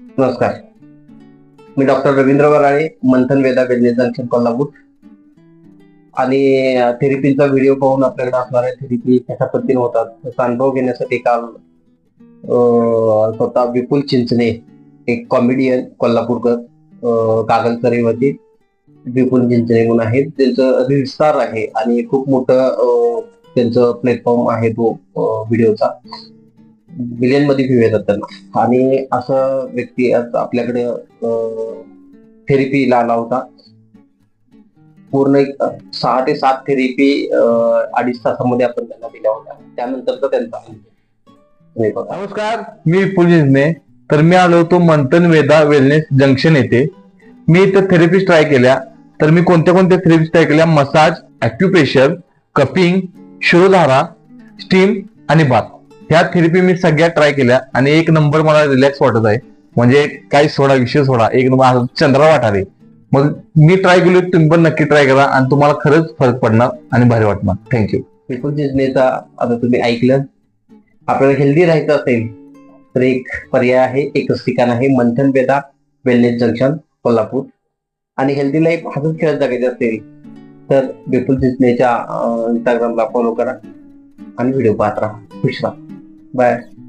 नमस्कार. मी doctor Ravindra Varale Manthan Veda wellness junction Kolhapur. आणि थेरपीचा व्हिडिओ पाहून आपल्याकडे असणाऱ्या थेरपी कशा पद्धतीने होतात त्याचा अनुभव घेण्यासाठी काल स्वतः विपुल चिंचणे एक कॉमेडियन कोल्हापूरकर अं, कागलकरीवरती विपुल चिंचणे म्हणून आहेत. त्यांचं रील आहे आणि खूप मोठं त्यांचं प्लॅटफॉर्म आहे तो व्हिडिओचा. मिलियनमध्ये व्ह्यू येतात त्यांना. आणि असं व्यक्ती आपल्याकडे थेरपीला आला होता. पूर्ण एक सहा ते सात थेरपी अडीच तासामध्ये आपण त्यांना दिल्या होत्या. त्यानंतरचा त्यांचा नमस्कार मी विपुल तर मी आलो होतो मंथन वेदा वेलनेस जंक्शन येथे. मी इथे थेरपी ट्राय केल्या. तर मी कोणत्या कोणत्या थेरपी ट्राय केल्या? Massage acupressure cupping shirodhara steam आणि बाथ ह्या थेरपी मी सगळ्या ट्राय केल्या आणि एक नंबर मला रिलॅक्स वाटत आहे. म्हणजे काही सोडा विषय सोडा. एक नंबर असं चंद्रा मग मी ट्राय केली तुम्ही पण नक्की ट्राय करा आणि तुम्हाला खरंच फरक पडणार आणि भारी वाटणार. थँक्यू विपुल चिंचणेचा आता तुम्ही ऐकलं आपल्याला हेल्दी राहायचं असेल तर एक पर्याय आहे एकच ठिकाण आहे मंथन बेदा वेलनेस जंक्शन कोल्हापूर. आणि हेल्दी लाईफ हातच खेळत जगायचे असेल तर विपुल जिजनेच्या इंस्टाग्रामला फॉलो करा आणि व्हिडिओ पाहत राहा. खुश राहा. Bye.